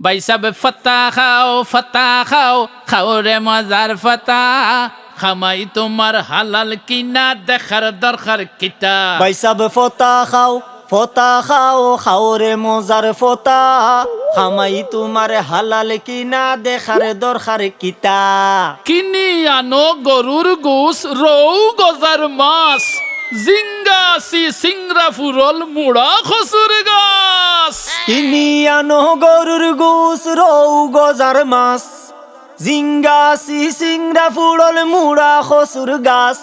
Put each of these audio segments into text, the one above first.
বাইসাব ফতা খাও ফতা খাও খাও রে মজার ফতা। খামাই তোমার হালাল কিনা দেখার দরকার কিতা বাইসাব ফতা খাও ফতা খাও খাও রে মজার ফতা। খামাই তোমার হালাল কিনা দেখার দরকার কিতা কিনি আনো গরুর গোস রৌ গজার মাছ। জিঙ্গাসি সিংরা ফুরল মুড়া খসুর গাছ। কিনি আনো গরুর গুস রৌ গজার মাছ। জিঙ্গাসি সিংরা ফুড়ল মুড়া খসুর গাছ।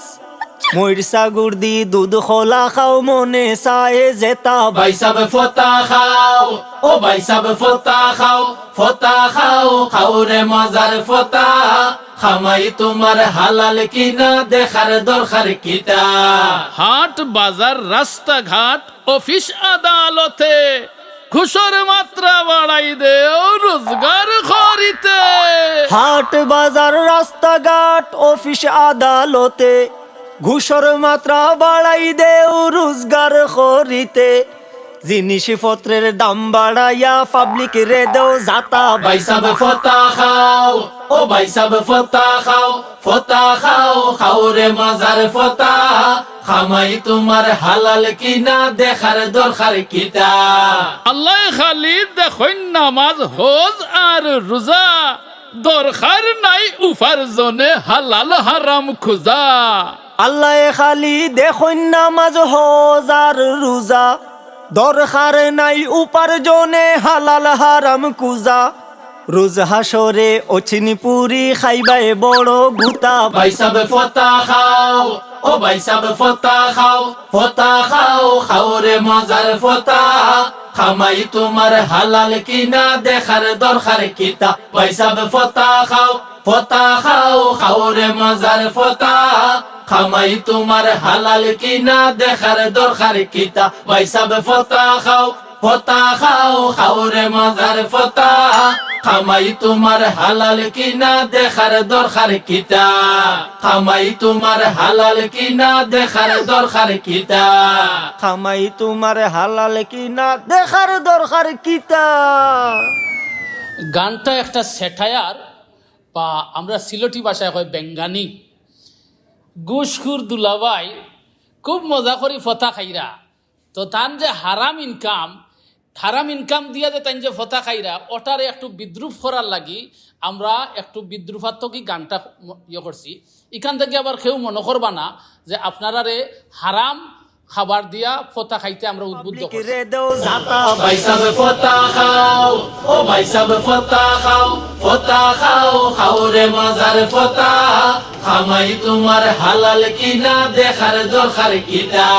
মইরসা গুড়দি দুধ খোলা খাও মনে সায়ে জেতা বাইসাব ফতা খাও ও বাইসাব ফতা খাও ফতা খাও খাও রে মজার ফতা। খামাই তোমার হালাল কিনা দেখার দরকার কিতা হাট বাজার রাস্তাঘাট অফিস আদালতে ঘুষর মাত্রা বাড়াই দেও রোজগার করিতে হাট বাজার রাস্তাঘাট অফিস আদালতে ঘুষর মাত্রা বাড়াই দেও রোজগার করিতে জিনিসপত্রের দাম বাড়াইয়া পাবলিক রে দেও যাতা বাইসাব ফতা খাও ও বাইসাব ফতা খাও ফতা খাও খাও রে মজার ফতা। খামাই তোমার হালাল কিনা দেখার দরকার কিতা? আল্লাহ খালি দেখুন নামাজ হজ আর রোজা। দরকার নাই উপার্জনে হালাল হারাম খুজা। আল্লাহ খালি দেখুন নামাজ হজার রোজা। দরকার নাই উপার্জনে হালাল হারাম কুজা রোজ হাসরে অচিনি পুরি খাইবাই বড় গুতা। বাইসাব ফতা খাও। ও বাইসাব ফতা খাও ফতা খাও খাও মজার ফতা। খামাই তোমার হালাল কিনা, দেখার দরকার কিতা। বাইসাব ফতা খাও ফতা খাও খাও রে মজার ফতা। খামাই তোমার হালাল কিনা, দেখার দরকার কিতা। বাইসাব ফতা খাও ফতা খাও খাও মজার ফতা। খামাই তোমার হালাল কিনা দেখার দরকার কিতা খামাই তোমার হালাল কিনা দেখার দরকার কিতা খামাই তোমার হালাল কিনা দেখার দরকার কিতা গানটা একটা সেটায়ার বা আমরা সিলটি ভাষায় হয় বেঙ্গানি। গুসখুর দুলাবাই খুব মজা করি ফতা খাইরা। তো তান যে হারাম ইনকাম হারাম ইনকাম দিয়া যে তাই যে ফতা খাইরা ওটারে একটু বিদ্রুপ করার লাগি আমরা একটু বিদ্রুপাত্মক গানটা ইয়ে করছি। এখান থেকে আবার কেউ মনে করবা না যে আপনারারে হারাম খাবার দিয়া ফতা খাইতে আমরা উদ্বুদ্ধ পাবলিক করছি। রে দেও যাতা ভাই সাব ফতা খাও। ও ভাই সাব ফতা খাও। ফতা খাও খাও রে মজার ফতা। খামাই তোমার হালাল কিনা দেখার দরকার কিতা